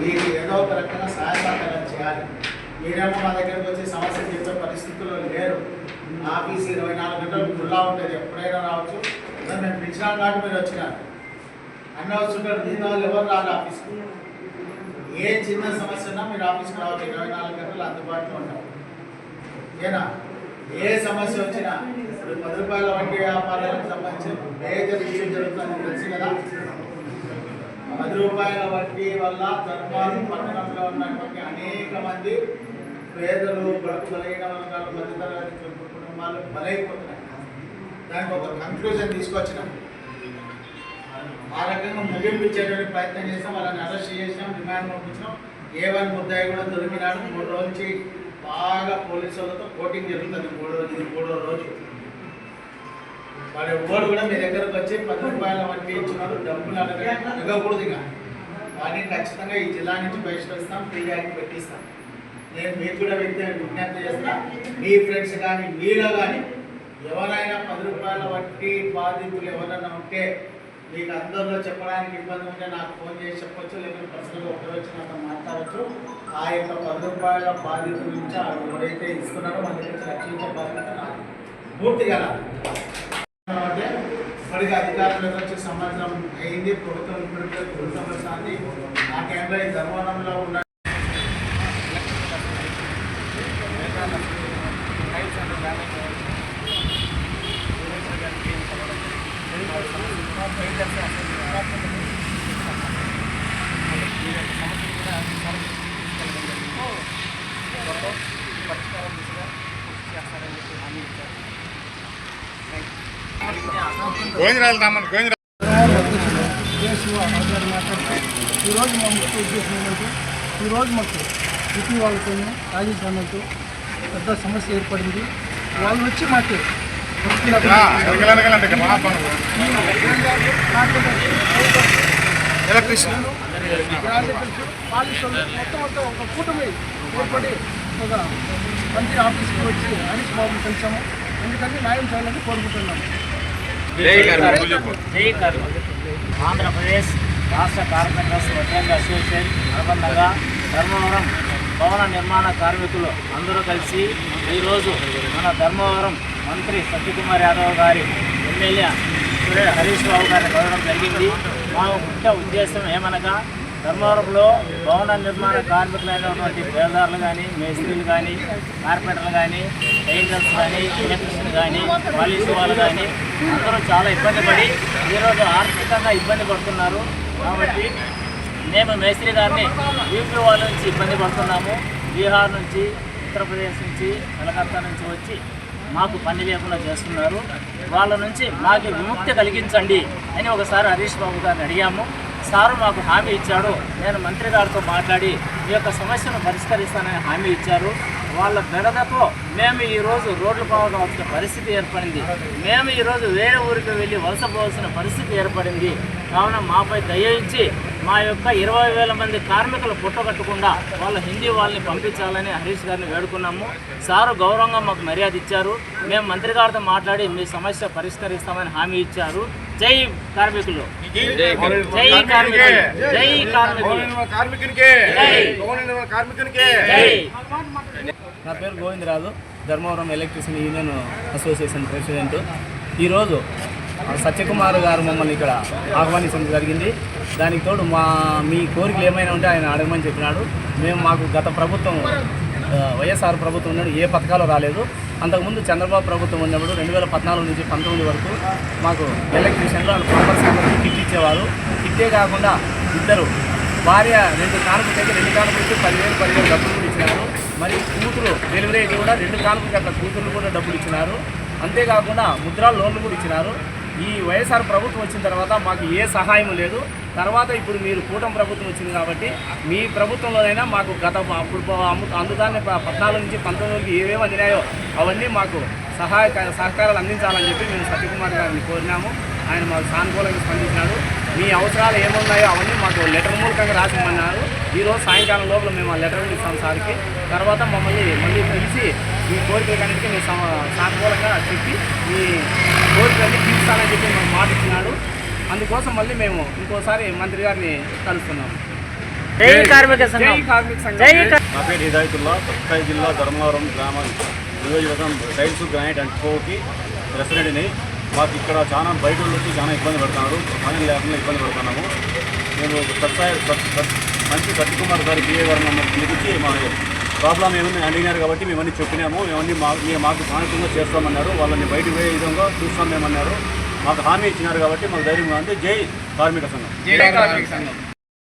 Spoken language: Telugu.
మీరు ఏదో ఒక రకంగా సహాయ సహకారాలు చేయాలి. మీరేమో మా దగ్గరకు వచ్చి సమస్య చెప్పే పరిస్థితుల్లో లేరు. ఆఫీస్ ఇరవై నాలుగు గంటలు ఫుల్లా ఉంటుంది ఎప్పుడైనా రావచ్చు. నేను మేము కాబట్టి మీరు వచ్చినారు అన్న వస్తుంటారు దీని వాళ్ళు ఎవరు రాదు ఆఫీస్కి? ఏ చిన్న సమస్య ఉన్నా మీరు ఆఫీస్కి రావచ్చు. ఇరవై నాలుగు గంటలు అందుబాటులో ఉంటాం ఏనా? ఏ సమస్య వచ్చినా. ఇప్పుడు పది రూపాయల వంటి వ్యాపారాలకు సంబంధించి మేజర్ ఇష్యూ జరుగుతుంది. తెలుసు కదా? పది రూపాయల వడ్డీ వల్ల ధర్మాలు పట్టణంలో ఉన్నటువంటి అనేక మంది పేదలు బడుగు బలైన వర్గాలు మధ్యతరగతి కుటుంబాలు బలైపోతున్నాయి. దానికి ఒక కన్క్లూజన్ తీసుకొచ్చినాం. ఆ రకంగా ముగింపు ఇచ్చేటువంటి ప్రయత్నం చేసాం వాళ్ళని అరెస్ట్ చేసినాం రిమాండ్ పంపించినాం. ఏ వన్ ముద్దాయి కూడా దొరికినాడు. మూడు రోజు నుంచి బాగా పోలీసు వాళ్ళతో కోటింగ్ జరుగుతుంది. మూడో రోజు ఇది మూడో రోజు. మరి ఎవరు కూడా మీ దగ్గరకు వచ్చి పది రూపాయల వడ్డీ ఇచ్చినారు డబ్బులు అడగ అడగకూడదు ఇక. వాడిని ఖచ్చితంగా ఈ జిల్లా నుంచి బహిష్కరిస్తాం ఫిర్యాదు పెట్టిస్తాం. నేను మీకు కూడా వ్యక్తి విజ్ఞప్తి చేస్తా మీ ఫ్రెండ్స్ కానీ మీలో కానీ ఎవరైనా పది రూపాయల వంటి బాధితులు ఎవరైనా ఉంటే మీకు అందరిలో చెప్పడానికి ఇబ్బంది ఉంటే నాకు ఫోన్ చేసి చెప్పొచ్చు లేకపోతే పర్సనల్గా ఒకరు వచ్చి నాతో మాట్లాడచ్చు. ఆ యొక్క పది రూపాయల బాధితుల నుంచి ఎవరైతే ఇస్తున్నారో మన దగ్గర నుంచి రక్షించే బాధ్యత నాకు పూర్తిగా నాది. ఇప్పటికీ అధికారులకు వచ్చి సంవత్సరం అయింది. ప్రభుత్వం ఇప్పటికే ప్రభుత్వం వస్తుంది ఆ టైంలో ఈ ధర్మవరంలో ఉన్న గోవిందరాజు తమ్మని గోవిందరాజు ఈరోజు మా ముఖ్య ఉద్దేశం ఏంటంటే ఈరోజు మాకు సిటీ వాళ్ళతో రాజేష్ అన్నతో పెద్ద సమస్య ఏర్పడింది వాళ్ళు వచ్చి మాకు ఎలక్ట్రీషియన్ మొత్తం మొత్తం ఒక కూటమి ఏర్పడి ఒక మంత్రి ఆఫీస్కి వచ్చి హరీష్ బాబుని కలిసాము ఎందుకంటే న్యాయం చేయాలని కోరుకుంటున్నాము జై ఆంధ్రప్రదేశ్ రాష్ట్ర కార్మికర్స్ వడ్రంగ అసోసియేషన్ అనుబంధంగా ధర్మవరం భవన నిర్మాణ కార్మికులు అందరూ కలిసి ఈరోజు మన ధర్మవరం మంత్రి సత్యకుమార్ యాదవ్ గారి ఎమ్మెల్యే హరీష్ బాబు గారిని కలవడం జరిగింది. మా ముఖ్య ఉద్దేశం ఏమనగా ధర్మవరంలో భవన నిర్మాణ కార్మికులైనటువంటి బేదారులు కానీ మేస్త్రీలు కానీ కార్పెంటర్లు కానీ పెయింటర్స్ కానీ ఎలక్ట్రిషియన్ కానీ పోలీసు వాళ్ళు కానీ అందరూ చాలా ఇబ్బంది పడి ఈరోజు ఆర్థికంగా ఇబ్బంది పడుతున్నారు. కాబట్టి మేము మేస్త్రి గారిని యూపీ వాళ్ళ నుంచి ఇబ్బంది పడుతున్నాము. బీహార్ నుంచి ఉత్తరప్రదేశ్ నుంచి కలకత్తా నుంచి వచ్చి మాకు పని లేకుండా చేస్తున్నారు. వాళ్ళ నుంచి మాకు విముక్తి కలిగించండి అని ఒకసారి హరీష్ బాబు గారిని అడిగాము. సారు మాకు హామీ ఇచ్చాడు. నేను మంత్రి గారితో మాట్లాడి ఈ యొక్క సమస్యను పరిష్కరిస్తానని హామీ ఇచ్చారు. వాళ్ళ బెడదతో మేము ఈరోజు రోడ్లు పోవాల్సిన పరిస్థితి ఏర్పడింది. మేము ఈరోజు వేరే ఊరికి వెళ్ళి వలస పోవాల్సిన పరిస్థితి ఏర్పడింది. కావున మాపై దయించి మా యొక్క ఇరవై వేల మంది కార్మికులు పుట్టగట్టకుండా వాళ్ళ హిందీ వాళ్ళని పంపించాలని హరీష్ గారిని వేడుకున్నాము. సారు గౌరవంగా మాకు మర్యాద ఇచ్చారు. మేము మంత్రి గారితో మాట్లాడి మీ సమస్య పరిష్కరిస్తామని హామీ ఇచ్చారు. జై కార్మికులు. జై కార్మికులు. జై కార్మికులు. కార్మికునికే. జై. కార్మికునికే. జై. నా పేరు Govindaraju Dharmavaram electricity union association president. ఈరోజు సత్యకుమార్ గారు మమ్మల్ని ఇక్కడ ఆహ్వానించడం జరిగింది. దానికి తోడు మా మీ కోరికలు ఏమైనా ఉంటే ఆయన అడగమని చెప్పినాడు. మేము మాకు గత ప్రభుత్వం వైఎస్ఆర్ ప్రభుత్వం ఉన్నప్పుడు ఏ పథకాలు రాలేదు. అంతకుముందు చంద్రబాబు ప్రభుత్వం ఉన్నప్పుడు రెండు వేల పద్నాలుగు నుంచి పంతొమ్మిది వరకు మాకు ఎలక్ట్రీషియన్లు అండ్ ప్లంబర్స్ అందరికీ కిట్ ఇచ్చేవారు. కిట్టే కాకుండా ఇద్దరు భార్య రెండు కానుకలకి అయితే రెండు కానుకలకి పదివేలు పదివేలు డబ్బులు కూడా ఇచ్చినారు. మరి కూతురు డెలివరీ అయితే కూడా రెండు కానుకలకి అట్లా కూతురు కూడా డబ్బులు ఇచ్చినారు. అంతేకాకుండా ముద్రా లోన్లు కూడా ఇచ్చినారు. ఈ వైఎస్ఆర్ ప్రభుత్వం వచ్చిన తర్వాత మాకు ఏ సహాయం లేదు. తర్వాత ఇప్పుడు మీరు కూటమి ప్రభుత్వం వచ్చింది కాబట్టి మీ ప్రభుత్వంలోనైనా మాకు గత అప్పుడు అందుదాన్ని ప- పద్నాలుగు నుంచి పంతొమ్మిది వరకు ఏవేవి అందినాయో అవన్నీ మాకు సహాయ సహకారాలు అందించాలని చెప్పి మేము సత్యకుమార్ గారిని కోరినాము. ఆయన మాకు సానుకూలంగా స్పందించినాడు. మీ అవసరాలు ఏమున్నాయో అవన్నీ మాకు లెటర్ మూలకంగా రాసిమన్నారు ఈరోజు సాయంకాలం లోపల మేము ఆ లెటర్ ఇస్తాం సార్కి. తర్వాత మమ్మల్ని మళ్ళీ పిలిచి మీ కోరికలన్నిటికీ మేము సానుకూలంగా చెప్పి మీ కోరికలన్నీ తీర్చాలని చెప్పి మాకు మాట ఇచ్చినాడు అందుకోసం మళ్ళీ మేము ఇంకోసారి మంత్రి గారిని కలుస్తున్నాము జై కార్మిక సంఘం. జై కా- నా పేరు హిదాయతుల్లా పత్కాయ జిల్లా ధర్మవరం గ్రామ నియోజకవర్గం టైల్స్ గ్రానైట్ అండ్ కోకి రెసిడెంట్ని. మాకు ఇక్కడ చాలా బయట వచ్చి చాలా ఇబ్బంది పడుతున్నారు. పని లేకుండా ఇబ్బంది పడుతున్నాము. మేము సత్సాయ సత్- సత్- మంచి సత్యకుమార్ గారి పిఏ గారు మమ్మల్ని పిలిపించి మా ప్రాబ్లం ఏమని అడిగినారు కాబట్టి మేమన్నీ చెప్పినాము. మేమన్నీ మా మాకు సానుకూలంగా చేస్తామన్నారు. వాళ్ళని బయటకు పోయే విధంగా చూస్తాం మేమన్నారు. మాకు హామీ ఇచ్చినారు కాబట్టి మాకు ధైర్యంగా ఉంది. జై కార్మిక సంఘం. జై కార్మిక సంఘం.